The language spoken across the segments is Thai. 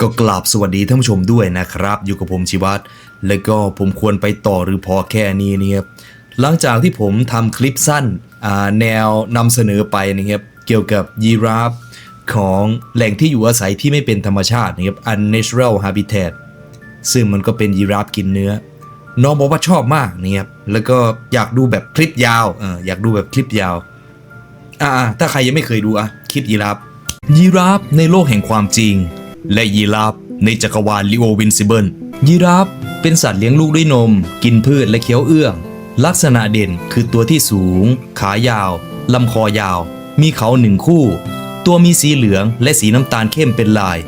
ก็กราบสวัสดีท่านผู้ชมด้วยนะครับ อยู่กับผมชิวัตรแล้วก็ผมควรไปต่อหรือพอแค่นี้เนี่ยครับหลังจากที่ผมทำคลิปสั้นแนวนำเสนอไปนะครับเกี่ยวกับยีราฟของแหล่งที่อยู่อาศัยที่ไม่เป็นธรรมชาตินะครับ unnatural habitat ซึ่งมันก็เป็นยีราฟกินเนื้อ น้องบอกว่าชอบมากนะครับแล้วก็อยากดูแบบคลิปยาวออยากดูแบบคลิปยาวอ่าถ้าใครยังไม่เคยดูอะคลิปยีราฟยีราฟในโลกแห่งความจริง และยีราฟในจักรวาลลิโอวินซิเบิลยีราฟเป็นสัตว์เลี้ยงลูกด้วยนม กินพืชและเคี้ยวเอื้อง ลักษณะเด่นคือตัวที่สูง ขายาว ลำคอยาว มีเขาหนึ่งคู่ ตัวมีสีเหลืองและสีน้ำตาลเข้มเป็นลาย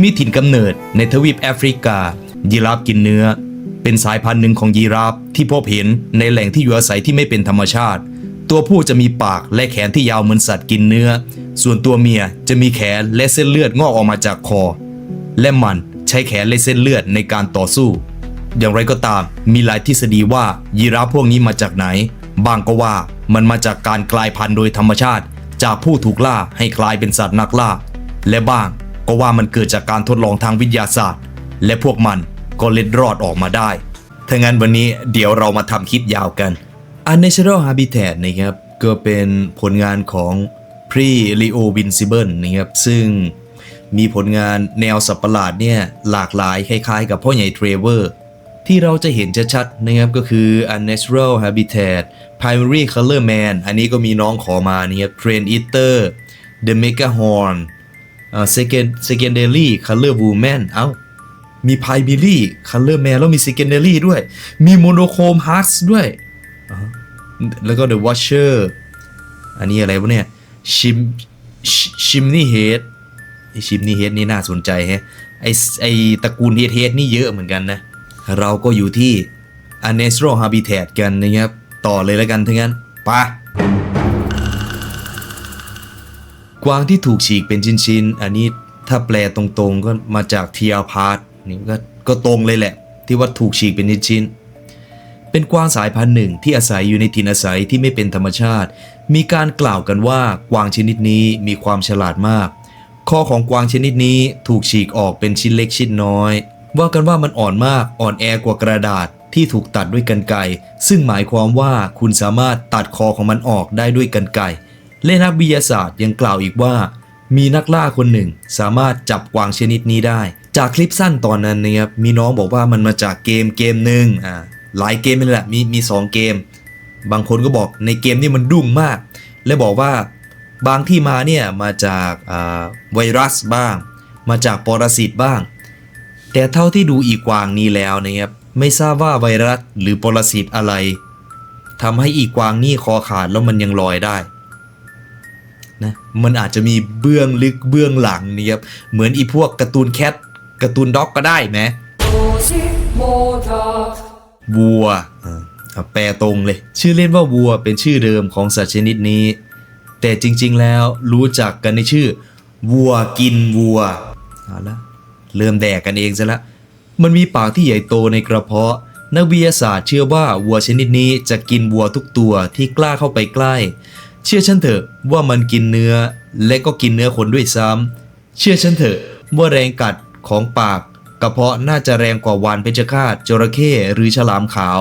มีถิ่นกำเนิดในทวีปแอฟริกา ยีราฟกินเนื้อ เป็นสายพันธุ์หนึ่งของยีราฟที่พบเห็นในแหล่งที่อยู่อาศัยที่ไม่เป็นธรรมชาติ ตัวผู้จะมีปากและแขนที่ยาวเหมือนสัตว์กินเนื้อ ส่วนตัวเมียจะมีแขนและเส้นเลือดงอกออกมาจากคอ และมันใช้แขนและเส้นเลือดในการต่อสู้ อย่างไรก็ตาม มีหลายทฤษฎีว่ายีราฟพวกนี้มาจากไหน บางก็ว่ามันมาจากการกลายพันธุ์โดยธรรมชาติ จากผู้ถูกล่าให้กลายเป็นสัตว์นักล่า และบางก็ว่ามันเกิดจากการทดลองทางวิทยาศาสตร์ และพวกมันก็เล็ดรอดออกมาได้ถ้างั้นวันนี้เดี๋ยวเรามาทำคลิปยาวกัน Unnatural Habitat นะครับก็เป็นผลงานของ Pre Leo Vincible นะครับซึ่งมีผลงานแนวสัตว์ประหลาดเนี่ยหลากหลายคล้ายๆ กับพ่อใหญ่เทรเวอร์ที่เราจะเห็นชัดๆนะครับก็คือ Unnatural Habitat Primary Color Man อันนี้ก็มีน้องขอมานะครับ Train Eater The Megahorn Second Secondary Color Woman เอา้ามี Primary Color Man แล้วมี Secondary ด้วย มี Monochrome Hearts ด้วย uh-huh. แล้วก็ The Watcher อันนี้อะไรวะเนี่ยชิมชิมนี่เฮดไอชิมนี่เฮดนี่น่าสนใจแฮะไอไอตระกูลเฮดเฮดนี่เยอะเหมือนกันนะ เราก็อยู่ที่ Unnatural Habitat กันนะครับ ต่อเลยแล้วกันทั้งนั้นปะกวางที่ถูกฉีกเป็นชิ้นๆ อันนี้ถ้าแปลตรงๆ ก็มาจากเทียพาร์ทนี่ก็ก็ตรงเลยแหละ ที่ว่าถูกฉีกเป็นชิ้นๆ เป็นกวางสายพันธุ์หนึ่งที่อาศัยอยู่ในถิ่นอาศัยที่ไม่เป็นธรรมชาติ มีการกล่าวกันว่ากวางชนิดนี้มีความฉลาดมากคอของกวางชนิดนี้ถูกฉีกออกเป็นชิ้นเล็กชิ้นน้อย ว่ากันว่ามันอ่อนมากอ่อนแอกว่ากระดาษที่ถูกตัดด้วยกันไกรซึ่งหมายความว่าคุณสามารถตัดคอของมันออกได้ด้วยกันไกรและนักวิทยาศาสตร์ยังกล่าวอีกว่า มีนักล่าคนหนึ่ง สามารถจับกวางชนิดนี้ได้ จากคลิปสั้นตอนนั้นนะครับมีน้องบอกว่ามันมาจากเกมเกมหนึ่งอ่า หลายเกมเลยแหละมีมีสองเกม บางคนก็บอกในเกมนี่มันดุ้งมาก และบอกว่าบางที่มาเนี่ยมาจากอ่าไวรัสบ้าง มาจากปรสิตบ้าง แต่เท่าที่ดูอีกวางนี้แล้วนะครับไม่ทราบว่าไวรัสหรือปรสิตอะไรทำให้อีกวางนี่คอขาดแล้วมันยังลอยได้นะมันอาจจะมีเบื้องลึกเบื้องหลังนี่ครับเหมือนอีพวกการ์ตูนแคทการ์ตูนด็อกก็ได้ไหม วัวอ่าเอาแปลตรงเลย ชื่อเล่นว่าวัวเป็นชื่อเดิมของสัตว์ชนิดนี้ แต่จริงๆแล้วรู้จักกันในชื่อ วัวกินวัวเอาละเริ่มแดกกันเองซะละ มันมีปากที่ใหญ่โตในกระเพาะ นักวิทยาศาสตร์เชื่อว่าวัวชนิดนี้จะกินวัวทุกตัวที่กล้าเข้าไปใกล้ เชื่อฉันเถอะว่ามันกินเนื้อและก็กินเนื้อคนด้วยซ้ำเชื่อฉันเถอะว่าแรงกัดของปาก กระเพาะน่าจะแรงกว่าวานเพชฌฆาตจระเข้หรือฉลามขาว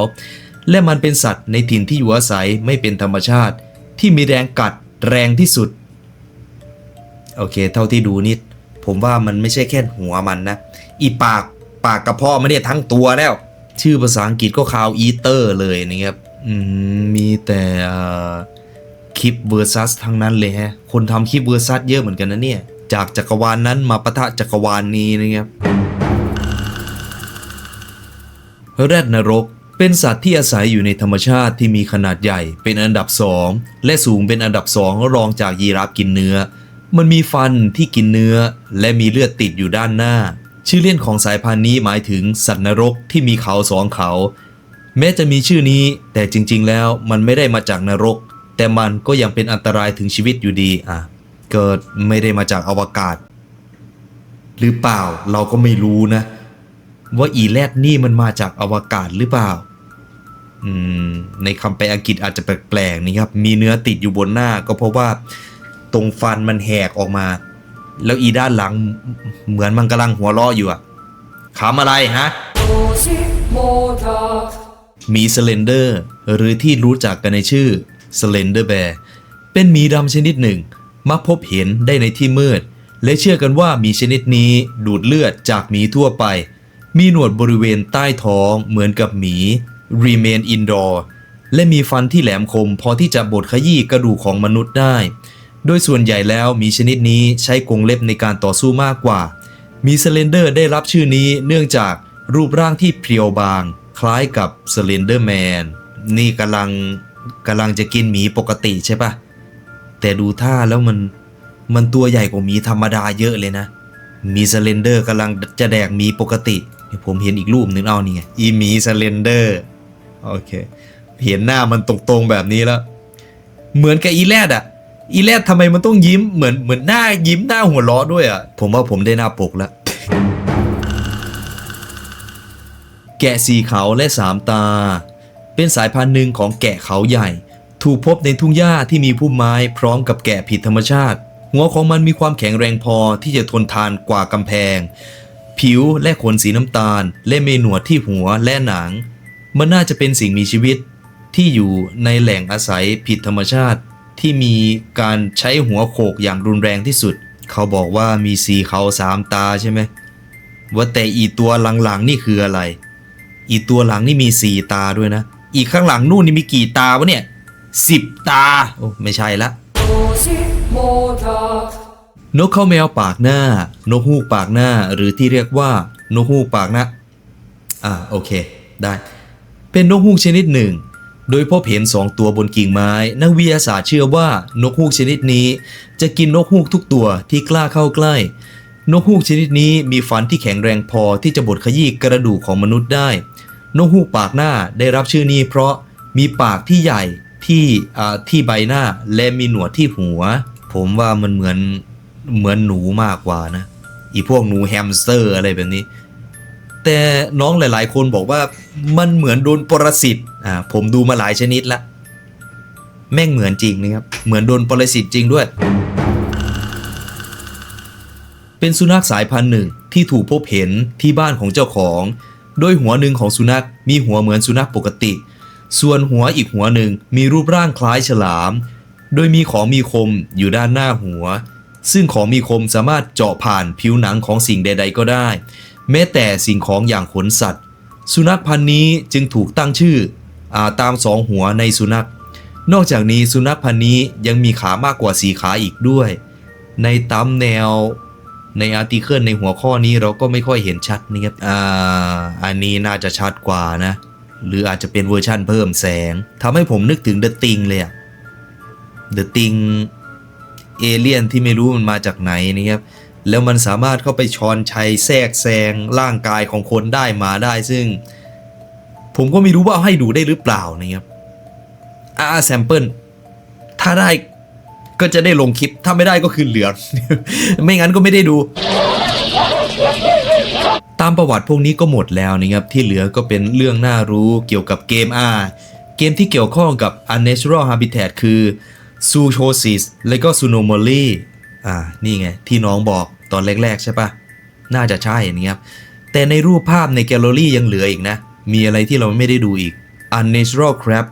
และมันเป็นสัตว์ในถิ่นที่อยู่อาศัยไม่เป็นธรรมชาติ ที่มีแรงกัดแรงที่สุด โอเค เท่าที่ดูนิด ผมว่ามันไม่ใช่แค่หัวมันนะ อีปากปากกระเพาะไม่ได้ทั้งตัวแล้ว ชื่อภาษาอังกฤษก็คาวอีเตอร์เลยนะครับมีแต่คลิปเวอร์ซัสทั้งนั้นเลยฮะ คนทำคลิปเวอร์ซัสเยอะเหมือนกันนะเนี่ย จากจักรวาลนนั้นมาปะทะจักรวาลนนี้นะครับ แรดนรก เป็นสัตว์ที่อาศัยอยู่ในธรรมชาติที่มีขนาดใหญ่เป็นอันดับสองและสูงเป็นอันดับสองรองจากยีราฟกินเนื้อ มันมีฟันที่กินเนื้อ และมีเลือดติดอยู่ด้านหน้า ชื่อเล่นของสายพันธุ์นี้หมายถึงสัตว์นรกที่มีเขาสองเขา แม้จะมีชื่อนี้ แต่จริง ๆ แล้วมันไม่ได้มาจากนรก แต่มันก็ยังเป็นอันตรายถึงชีวิตอยู่ดีอะเกิดไม่ได้มาจากอวกาศ หรือเปล่าเราก็ไม่รู้นะ ว่าอีแรดนี่มันมาจากอวกาศหรือเปล่า อืม ในคำแปลอังกฤษอาจจะแปลกๆนี่ครับ มีเนื้อติดอยู่บนหน้า ก็เพราะว่าตรงฟันมันแหกออกมา แล้วอีด้านหลังเหมือนมันกำลังหัวเราะอยู่อะขำอะไรฮะ มีสเลนเดอร์หรือที่รู้จักกันในชื่อสเลนเดอร์แบร์เป็นหมีดำชนิดหนึ่ง มักพบเห็นได้ในที่มืด และเชื่อกันว่ามีชนิดนี้ดูดเลือดจากหมีทั่วไป มีหนวดบริเวณใต้ท้องเหมือนกับหมี remain indoor และมีฟันที่แหลมคมพอที่จะบดขยี้กระดูกของมนุษย์ได้ โดยส่วนใหญ่แล้วหมีชนิดนี้ใช้กรงเล็บในการต่อสู้มากกว่า มีสเลนเดอร์ได้รับชื่อนี้เนื่องจากรูปร่างที่เพรียวบาง คล้ายกับสเลนเดอร์แมนนี่กำลังกำลังจะกินหมีปกติใช่ปะแต่ดูท่าแล้วมันมันตัวใหญ่กว่าหมีธรรมดาเยอะเลยนะ มีสเลนเดอร์กำลังจะแดกหมีปกติ เดี๋ยวผมเห็นอีกรูปหนึงเอานี่ไงอีมีสเลนเดอร์โอเค เห็นหน้ามันตรงๆแบบนี้แล้ว เหมือนกับอีแรดอะอีแรดทำไมมันต้องยิ้มเหมือนเหมือนหน้ายิ้มหน้าหัวเราะด้วยอะผมว่าผมได้หน้าปกแล้ว แกะสีขาวและสามตา เป็นสายพันธุ์หนึ่งของแกะเขาใหญ่ ถูกพบในทุ่งหญ้าที่มีพุ่มไม้พร้อมกับแกะผิดธรรมชาติ หัวของมันมีความแข็งแรงพอที่จะทนทานกว่ากำแพง ผิวและขนสีน้ำตาล และมีหนวดที่หัวและหนัง มันน่าจะเป็นสิ่งมีชีวิตที่อยู่ในแหล่งอาศัยผิดธรรมชาติ ที่มีการใช้หัวโขกอย่างรุนแรงที่สุด เขาบอกว่ามีสีเขาสามตาใช่ไหมว่าแต่อีตัวหลังๆนี่คืออะไร อีตัวหลังนี่มีสี่ตาด้วยนะ อีกข้างหลังนู่นนี่มีกี่ตาวะเนี่ยสิบตา โอ้ไม่ใช่ละ นกเข้าแมวปากหน้า นกฮูกปากหน้า หรือที่เรียกว่า นกฮูกปากหน้า อ่าโอเค ได้ เป็นนกฮูกชนิดหนึ่ง โดยพบเห็นสองตัวบนกิ่งไม้ นักวิทยาศาสตร์เชื่อว่านกฮูกชนิดนี้ จะกินนกฮูกทุกตัวที่กล้าเข้าใกล้ นกฮูกชนิดนี้มีฟันที่แข็งแรงพอที่จะบดขยี้กระดูกของมนุษย์ได้ นกฮูกปากหน้าได้รับชื่อนี้ เพราะมีปากที่ใหญ่ที่อ่าที่ใบหน้าและมีหนวดที่หัว ผมว่ามันเหมือน เหมือนหนูมากกว่านะ อีพวกหนูแฮมสเตอร์อะไรแบบนี้ แต่น้องหลาย ๆ คนบอกว่ามันเหมือนโดนปรสิตอ่าผมดูมาหลายชนิดละ แม่งเหมือนจริงนะครับ เหมือนโดนปรสิตจริงด้วย เป็นสุนัขสายพันธุ์หนึ่งที่ถูกพบเห็นที่บ้านของเจ้าของ โดยหัวหนึ่งของสุนัขมีหัวเหมือนสุนัขปกติ ส่วนหัวอีกหัวหนึ่งมีรูปร่างคล้ายฉลาม โดยมีของมีคมอยู่ด้านหน้าหัว ซึ่งของมีคมสามารถเจาะผ่านผิวหนังของสิ่งใด ๆ ก็ได้ แม้แต่สิ่งของอย่างขนสัตว์ สุนัขพันธุ์นี้จึงถูกตั้งชื่ออาตามสองหัวในสุนัข นอกจากนี้สุนัขพันธุ์นี้ยังมีขามากกว่าสีขาอีกด้วย ในตามแนวในอาร์ติเคิลในหัวข้อนี้เราก็ไม่ค่อยเห็นชัดนะครับอ่าอันนี้น่าจะชัดกว่านะ หรืออาจจะเป็นเวอร์ชั่นเพิ่มแสงทำให้ผมนึกถึง The Thing เลยอะ The Thing เอเลี่ยนที่ไม่รู้มันมาจากไหนนะครับแล้วมันสามารถเข้าไปช้อนชัยแทรกแซงร่างกายของคนได้มาได้ซึ่ง ผมก็ไม่รู้ว่าให้ดูได้หรือเปล่านะครับอ่าแซมเปิลถ้าได้ก็จะได้ลงคลิป ถ้าไม่ได้ก็คือเหลือ ไม่งั้นก็ไม่ได้ดู ตามประวัติพวกนี้ก็หมดแล้วนะครับ ที่เหลือก็เป็นเรื่องน่ารู้เกี่ยวกับเกมอาเกมที่เกี่ยวข้องกับ Unnatural Habitat คือ z o o c h o s i s และก็ s u n o m o l y อ่า นี่ไง ที่น้องบอกตอนแรกๆใช่ปะน่าจะใช่นะครับ แต่ในรูปภาพในแกลเลอรี่ยังเหลืออีกนะ มีอะไรที่เราไม่ได้ดูอีก Unnatural Crab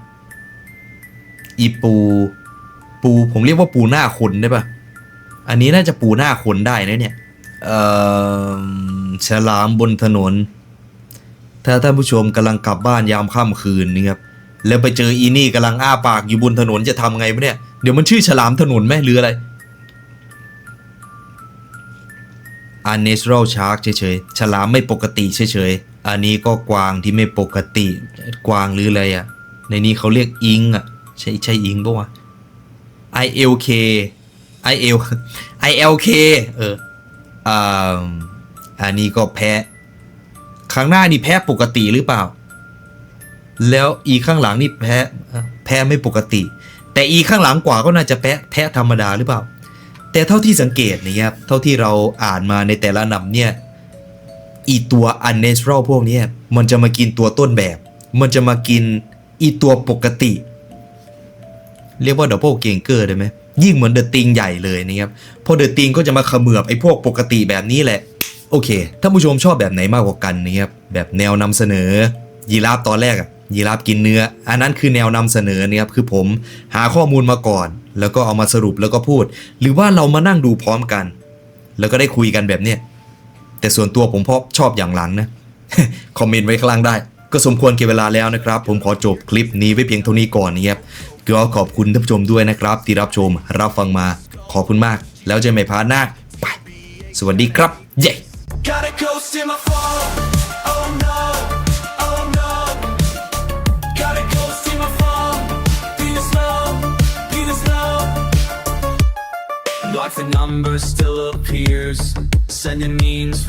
อีปู ปูผมเรียกว่าปูหน้าคนได้ปะอันนี้น่าจะปูหน้าคนได้นะเนี่ย เอ่อฉลามบนถนน ถ้าท่านผู้ชมกำลังกลับบ้านยามค่ำคืนนี่ครับ แล้วไปเจออีนี่กำลังอ้าปากอยู่บนถนนจะทำไงวะเนี่ย เดี๋ยวมันชื่อฉลามถนนไหมหรืออะไร unnatural shark เฉยๆ ฉลามไม่ปกติเฉยๆ อันนี้ก็กวางที่ไม่ปกติ กวางหรืออะไรอะ ในนี้เขาเรียกอิงอะ ใช่ใช่อิงปะวะ ILK IL ILK เอออ่าอันนี้ก็แพ้ข้างหน้านี่แพ้ปกติหรือเปล่า แล้วอีข้างหลังนี่แพ้แพ้ไม่ปกติ แต่อีข้างหลังกว่าก็น่าจะแพ้แพ้ธรรมดาหรือเปล่า แต่เท่าที่สังเกตนะครับเท่าที่เราอ่านมาในแต่ละนำเนี่ยอีตัว unnatural พวกนี้มันจะมากินตัวต้นแบบ มันจะมากินอีตัวปกติ เรียกว่าดับเบิลเกงเกอร์ได้ไหมยิ่งเหมือนเดอะติงใหญ่เลยนะครับเพราะเดอะติงก็จะมาเขมือบไอ้พวกปกติแบบนี้แหละ โอเคท่านผู้ชมชอบแบบไหนมากกว่ากันนะครับแบบแนวนำเสนอยีราฟตอนแรกอะ ยีราฟกินเนื้อ อันนั้นคือแนวนำเสนอนะครับคือผมหาข้อมูลมาก่อน แล้วก็เอามาสรุปแล้วก็พูด หรือว่าเรามานั่งดูพร้อมกัน แล้วก็ได้คุยกันแบบเนี้ยแต่ส่วนตัวผมพอชอบอย่างหลังนะคอมเมนต์ไว้ข้างล่างได้ ก็สมควรเก็บเวลาแล้วนะครับ ผมขอจบคลิปนี้ไว้เพียงเท่านี้ก่อนนะครับก็ขอบคุณท่านผู้ชมด้วยนะครับ ที่รับชมรับฟังมาขอบคุณมาก แล้วเจอกันใหม่พาร์ทหน้าไปสวัสดีครับเย้ number still appears, sending memes from.